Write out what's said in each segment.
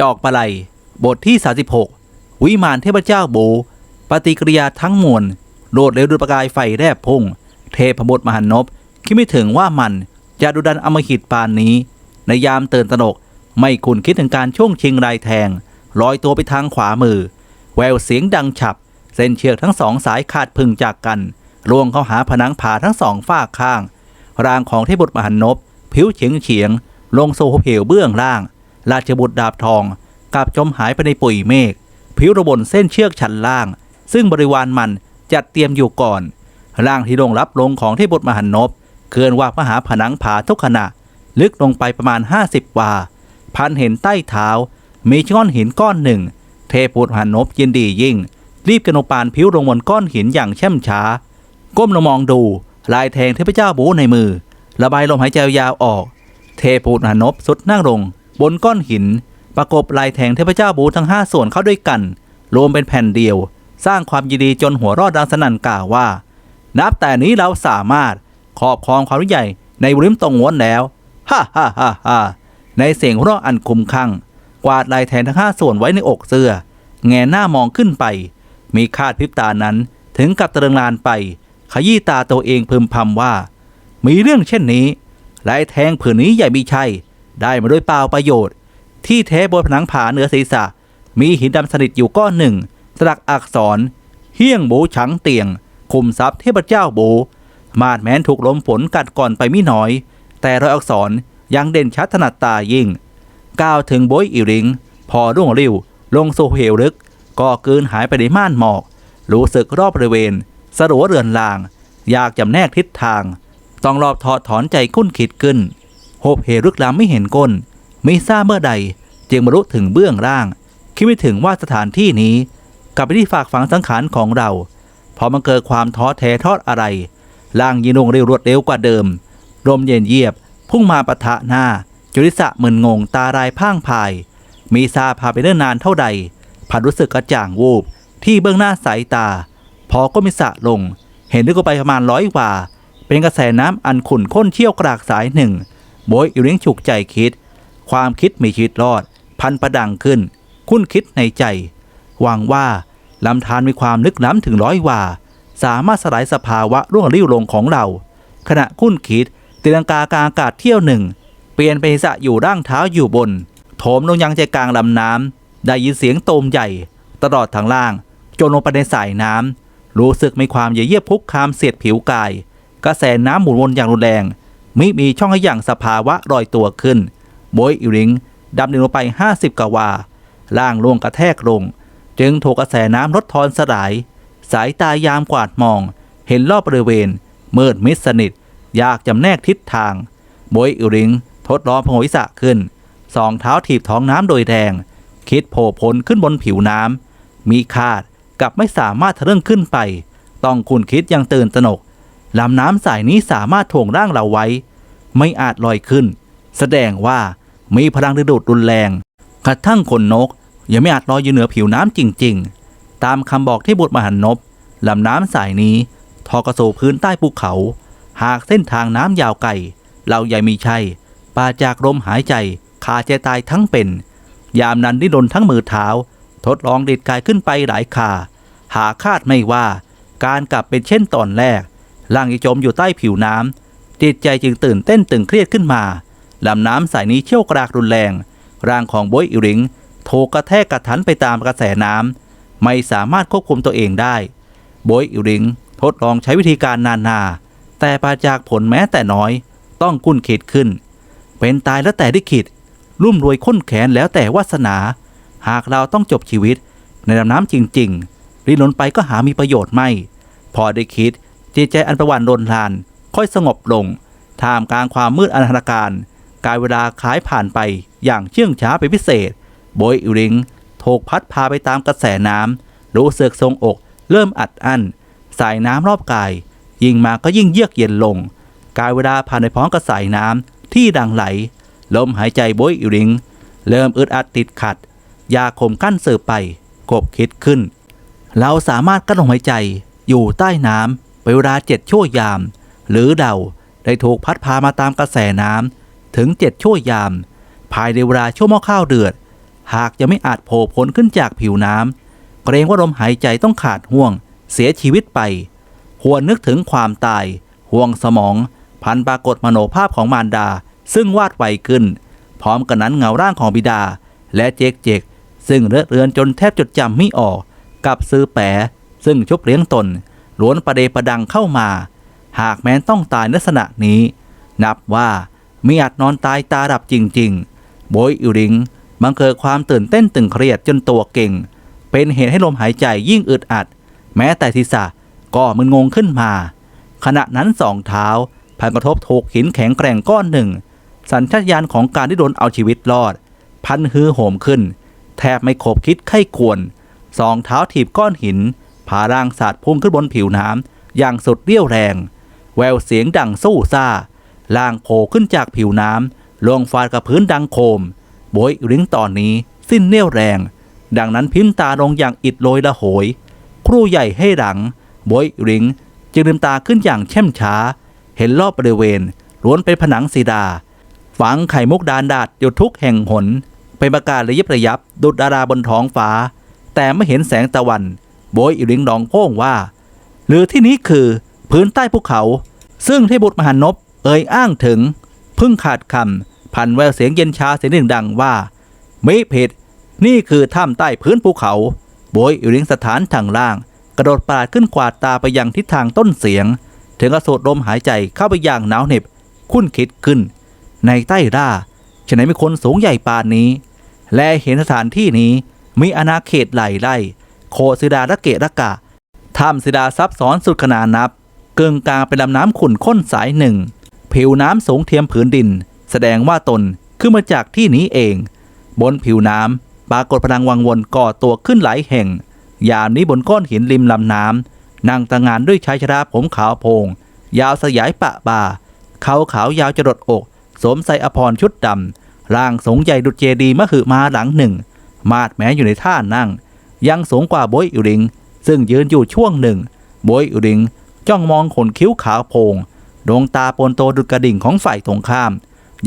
จอกปะไลบทที่ 36 วิมานเทพเจ้าโบ ปฏิกิริยาทั้งมวลโดดเร็วดุประกายไฟแรบพุ่ง เทพบุตรมหันนบคิดไม่ถึงว่ามันจะดุดันอมหิตปานนี้ ในยามเตือนตนก ไม่คุณคิดถึงการช่วงชิงรายแทง ลอยตัวไปทางขวามือ แววเสียงดังฉับ เส้นเชือกทั้งสองสายขาดพึงจากกันลวงเข้าหาผนังผาทั้งสองฝ้าข้าง ร่างของเทพบุตรมหันนบผิวเฉียงเฉียง ลงโซ่เหวเบื้องล่าง ราชบุตรดาบทองกลับจมหายไปในปุ๋ยเมฆผิวระบนเส้นเชือกชั้นล่าง ซึ่งบริวารมันจัดเตรียมอยู่ก่อน ร่างที่ลงรับลงของเทพบุตรมหันนบเคลื่อนว่ามหาผนังผาทุกขณะ ลึกลงไปประมาณ 50วา พันเห็นใต้เท้า มีก้อนหินก้อนหนึ่ง เทพบุตรมหันนบยินดียิ่ง รีบกระโนปานผิวลงบนก้อนหินอย่างเช่มช้า ก้มลงมองดู ลายแทงเทพเจ้าบูในมือ ระบายลมหายใจยาวออก เทพูดหานบสุดนั่งลง บนก้อนหิน ประกบลายแทงเทพเจ้าบูทั้งห้าส่วนเข้าด้วยกัน รวมเป็นแผ่นเดียว สร้างความยินดีจนหัวรอดดังสนั่นกล่าวว่า นับแต่นี้เราสามารถครอบครองความใหญ่ในริมตรงวนแล้วฮ่าฮ่าฮ่าฮ่าในเสียงหัวเราะอันคุ้มคั่งกวาดลายแทงทั้งห้าส่วนไว้ในอกเสื้อ แงหน้ามองขึ้นไป มีคาดพริบตานั้นถึงกับตะเริงลานไป ขยี้ตาตัวเองพึมพำว่า มีเรื่องเช่นนี้ลายแทงผืนนี้ใหญ่มีชัย ได้มาด้วยเปล่าประโยชน์ ที่แท้บนผนังผาเหนือศีรษะ มีหินดำสนิทอยู่ก้อนหนึ่ง สลักอักษร เฮี้ยงโบฉังเตียง คุมทรัพย์เทพเจ้าโบ มาดแม้นถูกลมฝนกัดก่อนไปไม่น้อย แต่รอยอักษรยังเด่นชัดถนัดตายิ่ง ก้าวถึงโบยอิริง พอรุ่งริ้วลงสู่เหวลึก ก็กินหายไปในม่านหมอก รู้สึกรอบบริเวณ สรัวเรือนลาง อยากจำแนกทิศทาง ต้องรอบถอดถอนใจคุ้นคิดขึ้น โหบเหรึกล้ำไม่เห็นก้น ไม่ทราบเมื่อใดจึงมารู้ถึงเบื้องล่าง คิดไม่ถึงว่าสถานที่นี้กลับไปที่ฝากฝังสังขารของเรา พอมันเกิดความท้อแท้ทอดอะไรล่างยินงเร็วรวดเร็วกว่าเดิมลมเย็นเยียบ พุ่งมาปะทะหน้า จุลิสะมึนงงตารายพ่างพาย มีซาพาไปเนิ่นนานเท่าใดพันรู้สึกกระจ่างวูบ ที่เบื้องหน้าสายตา พอก็มีสะลง เห็นลึกลงไปประมาณร้อยว่า เป็นกระแสน้ำอันขุ่นข้นเชี่ยวกรากสายหนึ่ง โบยอิริ้งฉุกใจคิด ความคิดมีชีวิตรอด พันประดังขึ้น คุ้นคิดในใจ หวังว่าลำธารมีความลึกล้ำถึงร้อยว่า สามารถสลายสภาวะร่วงริ่วลงของเรา ขณะคุ้นคิดตีลังกากลางอากาศเที่ยวหนึ่ง เปลี่ยนไปสะอยู่ร่างเท้าอยู่บน โถมลงยังใจกลางลำน้ำได้ยินเสียงโตมใหญ่ ตลอดทางล่างจนลงไปในสายน้ำรู้สึกมีความเยียบพุกคามเสียดผิวกาย กระแสน้ำหมุนวนอย่างรุนแรง มิมีช่องให้อย่างสภาวะลอยตัวขึ้นโบยอิริงดำดิ่งลงไป 50กว่า ล่างลงกระแทกลง จึงถูกกระแสน้ำลดทอนสลาย สายตายามกวาดมอง เห็นรอบบริเวณ มืดมิดสนิทอยากจำแนกทิศทางโบยอิริงทดลองพงวิสะขึ้น สองเท้าถีบท้องน้ำโดยแรง คิดโผล่พ้นขึ้นบนผิวน้ำมีคาดกับไม่สามารถทะเรื่องขึ้นไป ต้องคุณคิดยังตื่นตระหนก ลำน้ำสายนี้สามารถถ่วงร่างเราไว้ ไม่อาจลอยขึ้น แสดงว่ามีพลังดึงดูดรุนแรงกระทั่งคนนก ยังไม่อาจลอยอยู่เหนือผิวน้ำจริง ๆ ตามคำบอกที่บุตรมหันนบลำน้ำสายนี้ทอกระโซพื้นใต้ภูเขา หากเส้นทางน้ำยาวไกลเราใหญ่มีชัยปาจากลมหายใจขาดใจตายทั้งเป็น ยามนั้นดิ้นรนทั้งมือเท้า ทดลองดิดกายขึ้นไปหลายคาหาคาดไม่ว่า การกลับเป็นเช่นตอนแรก ล่างจะจมอยู่ใต้ผิวน้ำจิตใจจึงตื่นเต้นตึงเครียดขึ้นมาลำน้ำสายนี้เชี่ยวกรากรุนแรง ร่างของโบยอิริงโถกกระแทกกระทันไปตามกระแสน้ำไม่สามารถควบคุมตัวเองได้โบยอิริงทดลองใช้วิธีการนานา แต่ปาจากผลแม้แต่น้อย ต้องกุ้นคิดขึ้น เป็นตายแล้วแต่ได้คิดรุ่มรวยค้นแขนแล้วแต่วาสนา หากเราต้องจบชีวิต ในลำน้ำจริง ๆ รินลนไปก็หามีประโยชน์ไม่ พอได้คิด จิตใจอันประวันรนลาน ค่อยสงบลงท่ามกลางความมืดอนาถการ การเวลาคล้ายผ่านไปอย่างเชื่องช้าไปนพิเศษ โบยอิริงถูกพัดพาไปตามกระแสน้ำรู้สึกทรงอก เริ่มอัดอั้น สายน้ำรอบกาย ยิ่งมาก็ยิ่งเยือกเย็นลง การเวลาผ่านไปพร้อมกับสายน้ำที่ดังไหล ลมหายใจโบยอิริง เริ่มอึดอัดติดขัด ยาข่มกั้นเสืบไป กบคิดขึ้น เราสามารถกั้นลมหายใจอยู่ใต้น้ำ เป็นเวลาเจ็ดชั่วยาม หรือเดาได้ถูกพัดพามาตามกระแสน้ำถึงเจ็ดชั่วยาม ภายในเวลาชั่วโมงข้าวเดือด หากจะไม่อาจโผล่พ้นขึ้นจากผิวน้ำเกรงว่าลมหายใจต้องขาดห่วง เสียชีวิตไปหวนนึกถึงความตายห่วงสมอง พันปรากฏมโนภาพของมารดา ซึ่งวาดไวขึ้น พร้อมกันนั้นเงาร่างของบิดา และเจกเจกซึ่งเลอะเรือนจนแทบจดจำไม่ออก กับซื้อแปะซึ่งชุบเลี้ยงตน ล้วนประเดประดังเข้ามา หากแม้นต้องตายลักษณะนี้ นับว่ามีอาจนอนตายตาดับจริงๆ โบยอิริงบังเกิดความตื่นเต้นตึงเครียดจนตัวเก่ง เป็นเหตุให้ลมหายใจยิ่งอึดอัด แม้แต่ศีรษะก็มึนงงขึ้นมา ขณะนั้นสองเท้าพันกระทบถูกหินแข็งแกร่งก้อนหนึ่ง สัญชาตญาณของการที่โดนเอาชีวิตรอด พันฮือโหมขึ้น แทบไม่ขบคิดไข้ควร สองเท้าถีบก้อนหิน พาร่างสัตว์พุ่งขึ้นบนผิวน้ำอย่างสุดเรี่ยวแรง แววเสียงดังสู้ซ่าล่างโผล่ขึ้นจากผิวน้ำลงฟาดกับพื้นดังโคมโบยริ้งตอนนี้สิ้นเรี่ยวแรง ดังนั้นพิมพ์ตาลงอย่างอิดโรยละโหย ครูใหญ่ให้หลังโบยริ้งจึงลืมตาขึ้นอย่างเช่มช้า เห็นรอบบริเวณล้วนเป็นผนังสีดา ฝังไข่มุกดานดาดอยู่ทุกแห่งหนเป็นประกาศระยิบระยับดุดดาราบนท้องฟ้า แต่ไม่เห็นแสงตะวัน โบยอิริงดองโพ่งว่า หรือที่นี้คือพื้นใต้ภูเขา ซึ่งเทพบุตรมหานพเอ่ยอ้างถึง พึ่งขาดคำพันแววเสียงเย็นชาเสียงหนึ่งดังว่าไม่ผิด นี่คือถ้ำใต้พื้นภูเขา โบยอิริงสถานทางล่าง กระโดดปาดขึ้นกวาดตาไปยังทิศทางต้นเสียง ถึงกระสูดลมหายใจเข้าไปอย่างหนาวเหน็บคุ้นคิดขึ้น ในใต้ร่าฉะนั้นมีคนสูงใหญ่ปานนี้ และเห็นสถานที่นี้มีอาณาเขตไหลไล่ โคสิดาระเกะระกะถ้ำสิดาซับซ้อนสุดขนาดนับเกิงกลางเป็นลำน้ำขุ่นข้นสายหนึ่ง ผิวน้ำสูงเทียมผืนดิน แสดงว่าตนขึ้นมาจากที่นี้เอง บนผิวน้ำปรากฏพลังวังวนก่อตัวขึ้นหลายแห่ง ยามนี้บนก้อนหินริมลำน้ำนางตางานด้วยชายชราผมขาวโพง ยาวสยายปะบ่าเขาขาวยาวจรดอก สวมใส่อภรชุดดำร่างสงใหญ่ดุจเจดีย์มหึมาหลังหนึ่ง มาดแม้อยู่ในท่านั่ง ยังสูงกว่าโบยอุริง ซึ่งยืนอยู่ช่วงหนึ่งโบยอุริง จ้องมองขนคิ้วขาวโพงดวงตาปนโตดุจกระดิ่งของฝ่ายตรงข้าม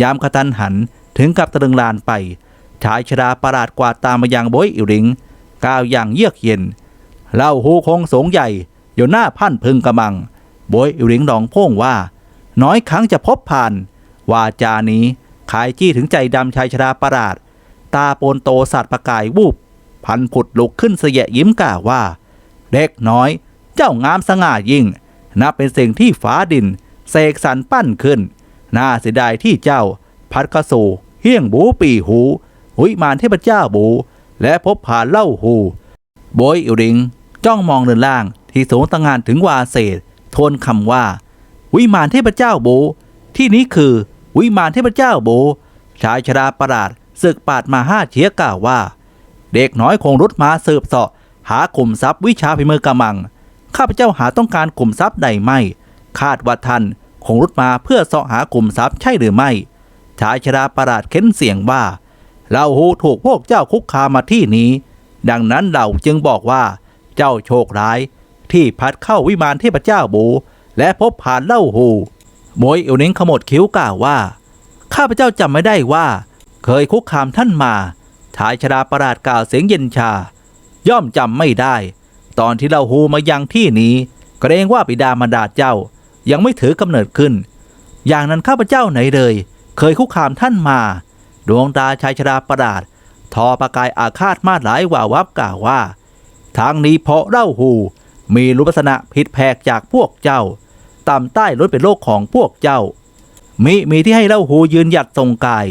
ยามกระตันหันถึงกับตะลึงลานไปชายชราประหลาดกวาดตามมายังโบยอุริงก้าวอย่างเยือกเย็นเล่าหูคงสงใหญ่อยู่หน้าพันพึงกระมังโบยอุริงดองพ่งว่า น้อยครั้งจะพบผ่านวาจานี้ขายจี้ถึงใจดำชายชราประหลาด ตาโปนโตสัตว์ประกายวูบ พันผุดลุกขึ้นเสยะยิ้มกล่าวว่า เด็กน้อย เจ้างามสง่ายิ่งนับเป็นสิ่งที่ฟ้าดินเสกสรรปั้นขึ้น น่าเสียดายที่เจ้า พัดกระสูเฮี้ยงบูปีหูหุยมานเทพเจ้าบู และพบผ่านเล่าหูโบยอิริง จ้องมองเรือนล่าง ที่สูงตั้งงานถึงวาเศษทวนคำว่า วิมานเทพเจ้าโบ ที่นี้คือ วิมานเทพเจ้าโบ ชายชราประหลาดศึกปาดมาห้าเชียกล่าวว่า เด็กน้อยคงรุดมาสืบเสาะ หากลุ่มทรัพย์วิชาพิมือกำมัง ข้าพเจ้าหาต้องการกลุ่มทรัพย์ใดไม่ คาดว่าท่านคงรุดมาเพื่อเสาะหากลุ่มทรัพย์ใช่หรือไม่ ชายชราประหลาดเค้นเสียงว่าเราหูถูกพวกเจ้าคุกคามมาที่นี้ ดังนั้นเราจึงบอกว่า เจ้าโชคร้าย ที่พัดเข้าวิมานเทพเจ้าบู และพบผ่านเล่าหูโมยเอวนิงขมวดคิ้วกล่าวว่า ข้าพเจ้าจำไม่ได้ว่า เคยคุกคามท่านมา ชายชราประหลาดกล่าวเสียงเย็นชา ย่อมจำไม่ได้ ตอนที่เราหูมายังที่นี้เกรงว่าบิดามารดาเจ้ายังไม่ถือกำเนิดขึ้น อย่างนั้นข้าพเจ้าไหนเลย เคยคุกคามท่านมา ดวงตาชายชราประหลาด ทอประกายอาฆาตมาหลายว่าวับกล่าวว่า ทางนี้เพราะเล่าหูมีรูปลักษณะผิดแผกจากพวกเจ้าต่ำใต้ล้นเป็นโลกของพวกเจ้า มิมีที่ให้เล่าหูยืนหยัดทรงกาย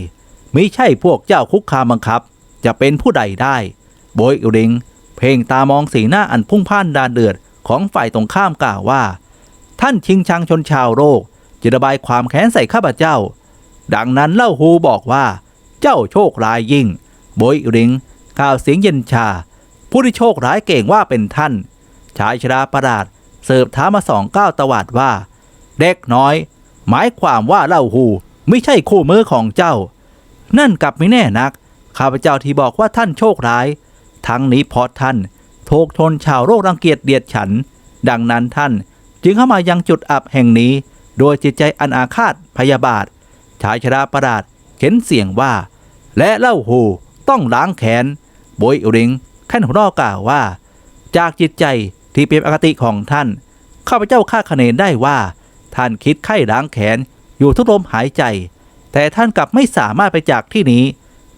มิใช่พวกเจ้าคุกคามบังคับ จะเป็นผู้ใดได้ โบยอุริง เพ่งตามองสีหน้าอันพุ่งพ่านดานเดือดของฝ่ายตรงข้ามกล่าวว่า ท่านชิงชังชนชาวโลกจะระบายความแค้นใส่ข้าพเจ้า ดังนั้นเล่าฮูบอกว่า เจ้าโชคร้ายยิ่ง โบยอุริงกล่าวเสียงเย็นชา ผู้ที่โชคร้ายเก่งว่าเป็นท่าน ชายชราประหลาดเสิร์ฟท้ามาสองก้าวตวาดว่า เด็กน้อย หมายความว่าเล่าหูไม่ใช่คู่มือของเจ้า นั่นกลับไม่แน่นัก ข้าพเจ้าที่บอกว่าท่านโชคร้าย ทั้งนี้เพราะท่านถูกชนชาวโลกรังเกียจเดียดฉัน ดังนั้นท่านจึงเข้ามายังจุดอับแห่งนี้ โดยจิตใจอันอาฆาตพยาบาท ชายชราประหลาดเข็นเสียงว่า และเล่าหูต้องล้างแขนโบยอุริงแค่นหัวเรอกล่าวว่า จากจิตใจที่เป็นอคติของท่าน ข้าพเจ้าคาดคะเนได้ว่า ท่านคิดไข้ล้างแขนอยู่ทุกลมหายใจ แต่ท่านกลับไม่สามารถไปจากที่นี้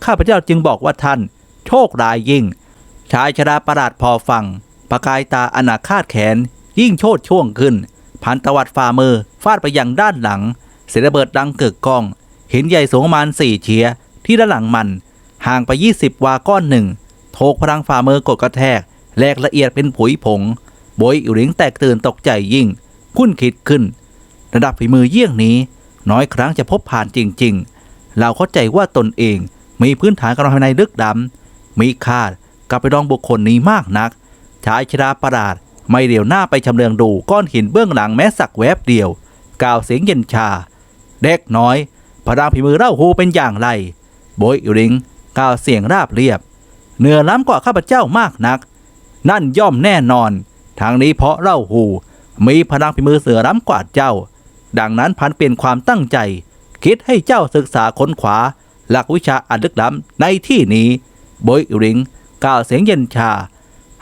ข้าพเจ้าจึงบอกว่าท่าน โชคร้ายยิ่ง ชายชราประหลาดพอฟัง ประกายตาอนาคาดแขน ยิ่งโชดช่วงขึ้น พันตวัดฝ่ามือฟาดไปยังด้านหลัง เสียงระเบิดดังเกิดก้อง เหินใหญ่สงมาณสี่เฉียที่ด้านหลังมัน ห่างไป 20 วาก้อนหนึ่งโถกพลังฝ่ามือกดกระแทกแหลกละเอียดเป็นผุยผงโบยอิวหลิงแตกตื่นตกใจยิ่ง คุ้นคิดขึ้น ระดับฝีมือเยี่ยงนี้ น้อยครั้งจะพบผ่านจริง ๆ เราเข้าใจว่าตนเอง มีพื้นฐานการภายในลึกดำมีคาดกับไปดองบุคคลนี้มากนักชายชราประหลาดไม่เดียวหน้าไปชำเลืองดูก้อนหินเบื้องหลังแม้สักแวบเดียว กล่าวเสียงเย็นชา เด็กน้อยพลังฝีมือเล่าหูเป็นอย่างไรโบยอิริงกล่าวเสียงราบเรียบ เหนือล้ำกว่าข้าพเจ้ามากนัก นั่นย่อมแน่นอน ทางนี้เพราะเล่าหู มีพลังฝีมือเสือล้ำกว่าเจ้า ดังนั้นพันเปลี่ยนความตั้งใจ คิดให้เจ้าศึกษาค้นขวา หลักวิชาอันลึกล้ำในที่นี้โบยอิริงกล่าวเสียงเย็นชา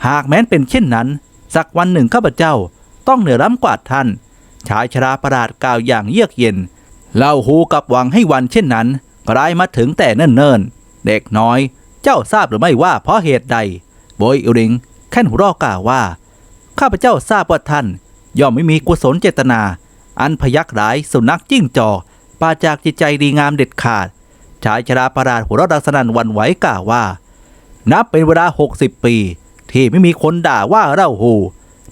หากแม้นเป็นเช่นนั้น สักวันหนึ่งข้าพเจ้าต้องเหนือล้ำกว่าท่าน ชายชราประหลาดกล่าวอย่างเยือกเย็น เล่าหูกับหวังให้วันเช่นนั้นกลายมาถึงแต่เนิ่นๆ เด็กน้อย เจ้าทราบหรือไม่ว่าเพราะเหตุใดโบยอิริงแค่นหัวเรอกล่าวว่า ข้าพเจ้าทราบว่าท่าน ย่อมไม่มีกุศลเจตนา อันพยักร้ายสุนัขจิ้งจอกปาจากจิตใจดีงามเด็ดขาด ชายชราประหลาดหัวเราะดังสนั่นวันไหวกล่าวว่า นับเป็นเวลา 60 ปี ที่ไม่มีคนด่าว่าเล่าหู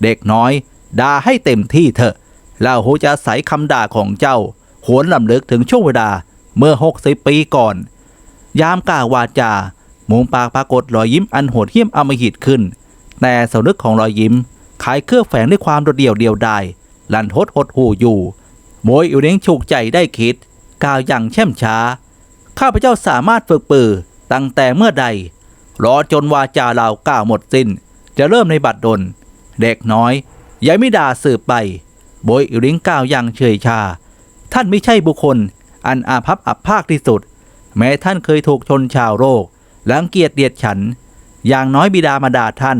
เด็กน้อยด่าให้เต็มที่เถอะเล่าหูจะอาศัยคำด่าของเจ้าหวนลำลึกถึงช่วงเวลาเมื่อ 60 ปีก่อน ยามกล่าววาจามุมปากปรากฏรอยยิ้มอันโหดเหี้ยมอมหิตขึ้น แต่สำนึกของรอยยิ้มขายเครื่องแฝงด้วยความโดดเดี่ยวเดียวดายลันทดหดหูอยู่โมยอิวเล้งฉุกใจได้คิด กล่าวอย่างเช่มช้า ข้าพเจ้าสามารถฝึกปือตั้งแต่เมื่อใด รอจนวาจาเรากล่าวหมดสิน้น จะเริ่มในบัดดล เด็กน้อยยายม่ด่าสืบไปโบยอิวเล้งกล่าวอย่างเฉยชา ท่านไม่ใช่บุคคล อันอาภัพอับภาคที่สุด แม้ท่านเคยถูกชนชาวโรคลังเกียจเดียดฉัน อย่างน้อยบิดามาด่าท่าน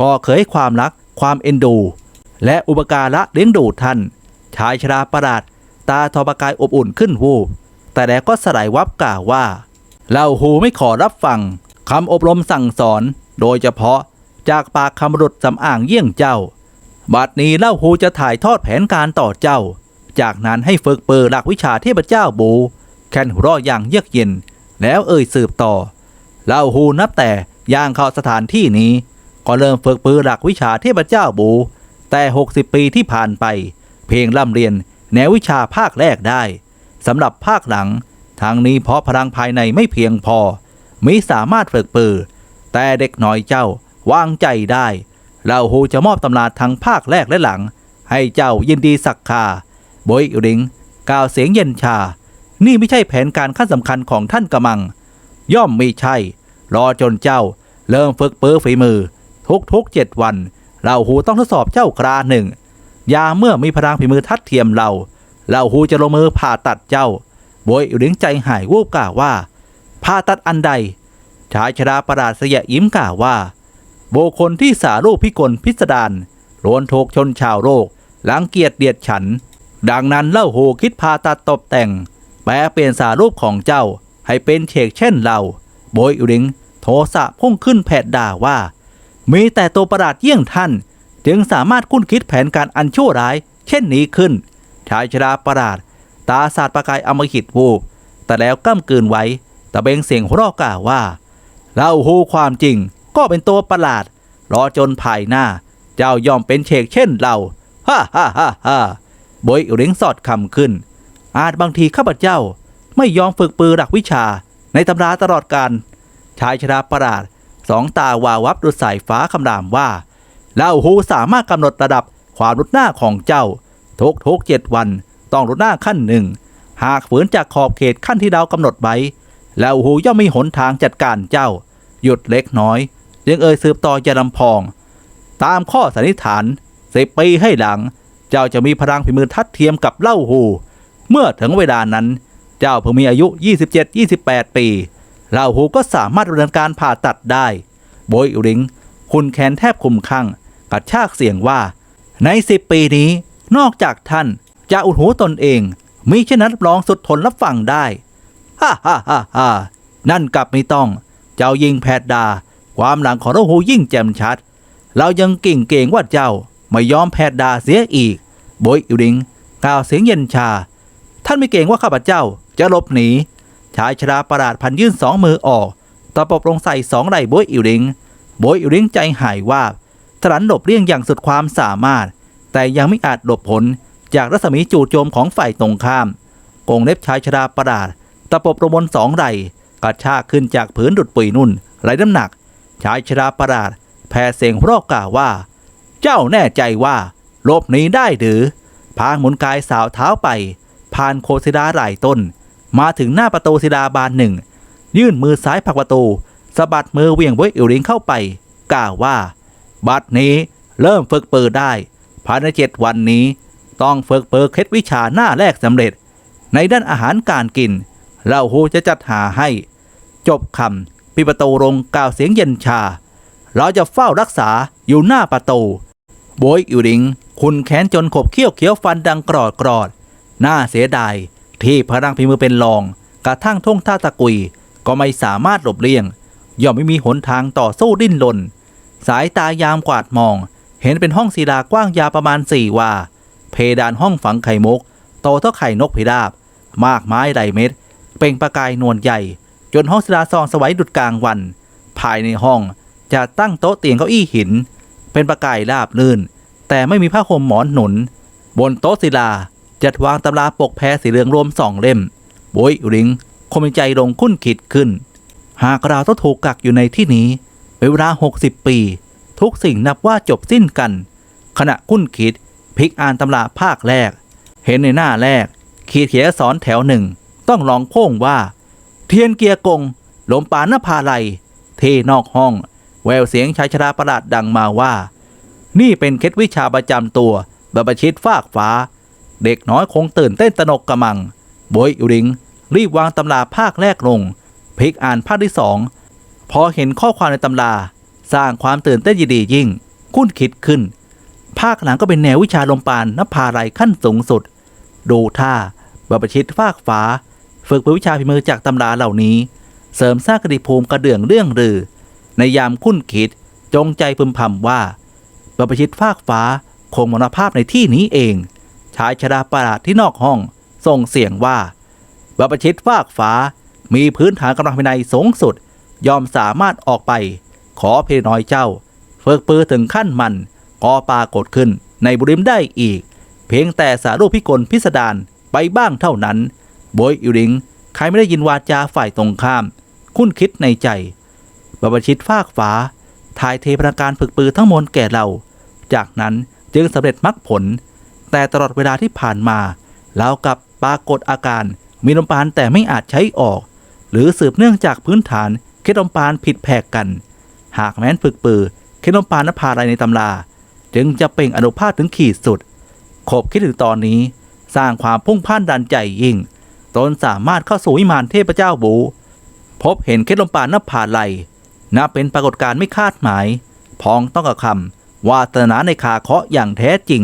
ก็เคยให้ความรัก ความเอ็นดู และอุปการะเลี้ยงดูท่าน ชายชราประหลาด ตาทอประกายอบอุ่นขึ้นวูบ แต่แล้วก็สลายวับกล่าวว่าเล่าหูไม่ขอรับฟังคำอบรมสั่งสอน โดยเฉพาะจากปากคำรุดสำอ่างเยี่ยงเจ้า บัดนี้เล่าหูจะถ่ายทอดแผนการต่อเจ้า จากนั้นให้ฝึกเปิดหลักวิชาเทพเจ้าบู แคนหัวรออย่างเยือกเย็น แล้วเอ่ยสืบต่อเล่าหูนับแต่ย่างเข้าสถานที่นี้ ก็เริ่มฝึกปือหลักวิชาเทพเจ้าบู แต่ 60 ปีที่ผ่านไป เพียงร่ำเรียนแนววิชาภาคแรกได้ สำหรับภาคหลัง ทางนี้เพราะพลังภายในไม่เพียงพอ มิสามารถฝึกปือ แต่เด็กน้อยเจ้าวางใจได้เล่าหูจะมอบตำราทั้งภาคแรกและหลัง ให้เจ้ายินดีสักคาโบยอิริงกล่าวเสียงเย็นชา นี่ไม่ใช่แผนการขั้นสำคัญของท่านกระมัง ย่อมไม่ใช่ รอจนเจ้า เริ่มฝึกเปื้อฝีมือ ทุกทุกเจ็ดวัน เราหูต้องทดสอบเจ้าคราหนึ่งยาเมื่อมีพลังฝีมือทัดเทียมเรา เราหูจะลงมือผ่าตัดเจ้าโบยอิริงใจหายวูบกล่าวว่าผ่าตัดอันใด ชายชราประหลาดเสยยิ้มกล่าวว่า โบคคลที่สารูปพิกลพิสดารโลนโทกชนชาวโลกหลังเกียจเดียดฉัน ดังนั้นเล่าโหคิดผ่าตัดตบแต่ง แปลเปลี่ยนสารูปของเจ้า ให้เป็นเฉกเช่นเรา โบยอิริง โทสะพุ่งขึ้นแผดด่าว่า มีแต่ตัวประหลาดเยี่ยงท่าน จึงสามารถคุ้นคิดแผนการอันชั่วร้าย เช่นนี้ขึ้น ชายชราประหลาด ตาสาดประกายอมหิตวูบแต่แล้วก้ำกืนไว้ตะเบงเสียงหัวเราะกล่าวว่าเล่าหูความจริง ก็เป็นตัวประหลาด รอจนภายหน้า เจ้ายอมเป็นเชกเช่นเราฮ่าฮ่าฮ่าฮ่าบอยอิริงสอดคำขึ้น อาจบางทีข้าพเจ้าไม่ยอมฝึกปือหลักวิชาในตำราตลอดการชายชราประหลาดสองตาวาวับดุสายฟ้าคำรามว่าเล่าหูสามารถกำหนดระดับความรุดหน้าของเจ้า ทุกทุกๆเจ็ดวัน ต้องรุดหน้าขั้นหนึ่ง หากฝืนจากขอบเขตขั้นที่เรากำหนดไว้ แล้วหูย่อมมีหนทางจัดการเจ้า หยุดเล็กน้อยยังเอ่ยสืบต่อจะลำพอง ตามข้อสันนิษฐานสิบปีให้หลัง เจ้าจะมีพลังฝีมือทัดเทียมกับเล่าหู เมื่อถึงเวลานั้น เจ้าเพิ่งมีอายุ 27-28 ปีเหล่าหูก็สามารถดำเนินการผ่าตัดได้โบยอิริง คุณแคนแทบคุมข้างกระชากเสียงว่า ในสิบปีนี้ นอกจากท่านจะอุดหูตนเองมิฉะนั้นรับรองสุดทนรับฟังได้ฮ่าฮ่าฮ่าฮ่านั่นกลับไม่ต้อง เจ้ายิงแพทย์ดา ความหลังของเราหูยิ่งแจ่มชัด เรายังกิ่งเก่งว่าเจ้าไม่ยอมแพทย์ดาเสียอีกโบยอิริงกล่าวเสียงเย็นชา ท่านไม่เก่งว่าข้าพเจ้าจะหลบหนีชายชราประหลาดพันยื่นสองมือออกตะปบลงใส่สองไหล่โบยอิริงโบยอิริงใจหายว่าบทันหลบเลี่ยงอย่างสุดความสามารถ แต่ยังไม่อาจหลบผลจากรัศมีจู่โจมของฝ่ายตรงข้ามกงเล็บชายชราประหลาดตะปบลงบนสองไหลกระชากขึ้นจากผืนดุดปุยนุ่นไร้น้ำหนัก ชายชราประหลาดแผ่เสียงราะกล่าวว่า เจ้าแน่ใจว่าหลบหนีได้หรือ พางหมุนกายสาวเท้าไป ผ่านโคศิดาหลายต้น มาถึงหน้าประตูศิดาบานหนึ่ง ยื่นมือซ้ายผักประตูสะบัดมือเวียงไว้อิวริงเข้าไป กล่าวว่า บัดนี้เริ่มฝึกเปิดได้ ภายในเจ็ดวันนี้ ต้องฝึกเปิดเคล็ดวิชาหน้าแรกสำเร็จ ในด้านอาหารการกิน เราโฮจะจัดหาให้ จบคำปิประตูลงกล่าวเสียงเย็นชา เราจะเฝ้ารักษาอยู่หน้าประตูโบยอิวริง คุณแขนจนขบเขี้ยวเขียวฟันดังกรอดกรอดน่าเสียดายที่พลังพิมือเป็นรอง กระทั่งท่งท่าตะกุย ก็ไม่สามารถหลบเลี่ยง ย่อมไม่มีหนทางต่อสู้ดิ้นรนสายตายามกวาดมอง เห็นเป็นห้องศิลากว้างยาวประมาณสี่วา เพดานห้องฝังไข่มุกโตเท่าไข่นกพิราบ มากไม้หลายเม็ด เปล่งประกายนวลใหญ่ จนห้องศิลาซองสวัยดุดกลางวัน ภายในห้องจะตั้งโต๊ะเตียงเก้าอี้หิน เป็นประกายราบลื่น แต่ไม่มีผ้าห่มหมอนหนุน บนโต๊ะศิลาจัดวางตำราปกแพรสีเหลืองรวมสองเล่มโบยริงคมใจลงคุ้นคิดขึ้น หากเราต้องถูกกักอยู่ในที่นี้เป็นเวลา 60 ปี ทุกสิ่งนับว่าจบสิ้นกัน ขณะคุ้นคิดพลิกอ่านตำราภาคแรก เห็นในหน้าแรก ขีดเขียนอักษรแถวหนึ่ง ต้องลองโพ่งว่า เทียนเกียร์กง หลมปานนภาลัย เทนอกห้อง แววเสียงชายชราประหลาดดังมาว่า นี่เป็นเคล็ดวิชาประจำตัวบรรพชิตฟากฟ้า เด็กน้อยคงตื่นเต้นตนกกระมังโบยอุริง รีบวางตำราภาคแรกลงพลิกอ่านภาคที่สองพอเห็นข้อความในตำรา สร้างความตื่นเต้นยินดียิ่ง คุ้นคิดขึ้น ภาคหลังก็เป็นแนววิชาลมปานนภาไรขั้นสูงสุด ดูท่าบรรพชิตฟากฟ้า ฝึกวิชาพิมือจากตำราเหล่านี้ เสริมสร้างคดีภูมิกระเดื่องเรื่องรือ ในยามคุ้นคิดจงใจพึมพำว่าบรรพชิตฟากฟ้าคงมรณภาพในที่นี้เองชายชราประหลาดที่นอกห้องส่งเสียงว่าบรรพชิตฟากฟ้ามีพื้นฐานกำลังภายในสูงสุด ยอมสามารถออกไป ขอเพน้อยเจ้า เฟิกปือถึงขั้นมันก็ปรากฏขึ้นในบุริมได้อีก เพียงแต่สารูปพิกลพิสดารไปบ้างเท่านั้นโบยอิริงใครไม่ได้ยินวาจาฝ่ายตรงข้าม คุ้นคิดในใจบรรพชิตฟากฟ้าถ่ายเทพนาการฝึกปือทั้งมวลแก่เรา จากนั้นจึงสำเร็จมรรคผล แต่ตลอดเวลาที่ผ่านมาเรากับปรากฏอาการมีลมปานแต่ไม่อาจใช้ออก หรือสืบเนื่องจากพื้นฐานเคล็ดลมปานผิดแผกกัน หากแม้นฝึกปือเคล็ดลมปานภาไรในตำรา จึงจะเปล่งอนุภาพถึงขีดสุด ขบคิดถึงตอนนี้ สร้างความพุ่งพ่านดันใจยิ่งตนสามารถเข้าสู่วิมานเทพเจ้าบู พบเห็นเคล็ดลมปานภาไรนับเป็นปรากฏการณ์ไม่คาดหมาย พองต้องกับคำวาสนาในคาเคาะอย่างแท้จริง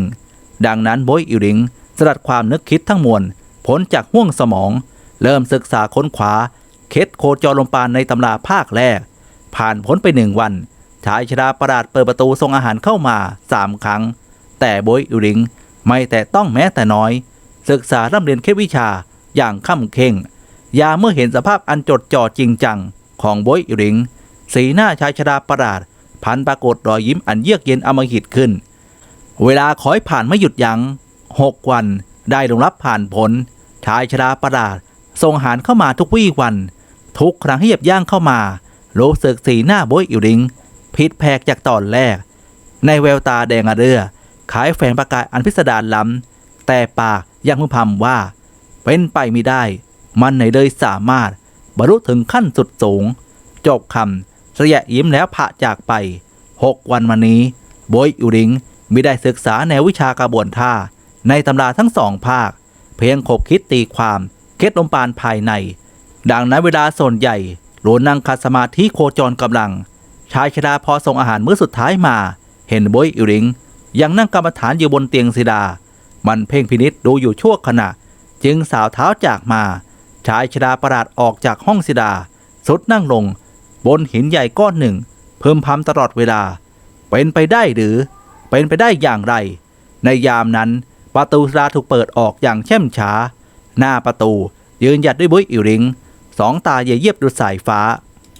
ดังนั้นโบยอิริงสลัดความนึกคิดทั้งมวลพ้นจากห่วงสมอง เริ่มศึกษาค้นขวาเคล็ดโคจรลมปานในตำราภาคแรก ผ่านพ้นไปหนึ่งวันชายชราประหลาดเปิดประตูส่งอาหารเข้ามาสามครั้ง แต่โบยอิริงไม่แต่ต้องแม้แต่น้อย ศึกษาร่ำเรียนเคล็ดวิชาอย่างข้าเข่ง ยาเมื่อเห็นสภาพอันจดจ่อจริงจัง ของโบยอิริง สีหน้าชายชราประหลาด พันปรากฏรอยยิ้มอันเยือกเย็นอมหิตขึ้น เวลาคอยผ่านไม่หยุดยัง้งหกวันได้ลงรับผ่านผลชายชราประหลาดส่งอาหารเข้ามาทุกวี่วัน ทุกครั้งที่เหยียบย่างเข้ามา รู้สึกสีหน้าโบยอิริงผิดแผกจากตอนแรก ในแววตาแดงอเรือขายแฝงประกายอันพิสดารล้ำ แต่ปากยังพึมพำว่า เป็นไปไม่ได้ มันไหนเลยสามารถ บรรลุถึงขั้นสุดสูง จบคำเสียยิ้มแล้วพระจากไปหกวันมานี้โบยอิริงไม่ได้ศึกษาแนววิชากระบวนท่า ในตำราทั้งสองภาค เพียงขบคิดตีความ เคล็ดลมปานภายใน ดังนั้นเวลาส่วนใหญ่ หลวนนั่งคัดสมาธิโคจรกำลัง ชายชราพอส่งอาหารมื้อสุดท้ายมา เห็นบอยอิริง ยังนั่งกรรมฐานอยู่บนเตียงศิดา มันเพ่งพินิษดูอยู่ชั่วขณะ จึงสาวเท้าจากมา ชายชราประหลาดออกจากห้องศิดา สุดนั่งลง บนหินใหญ่ก้อนหนึ่ง เพิ่มพำตลอดเวลา เป็นไปได้หรือ เป็นไปได้อย่างไร ในยามนั้นประตูศิลาถูกเปิดออกอย่างเช่มช้า หน้าประตูยืนหยัดด้วยบุ้ยอิริง สองตาเยียบดุดสายฟ้า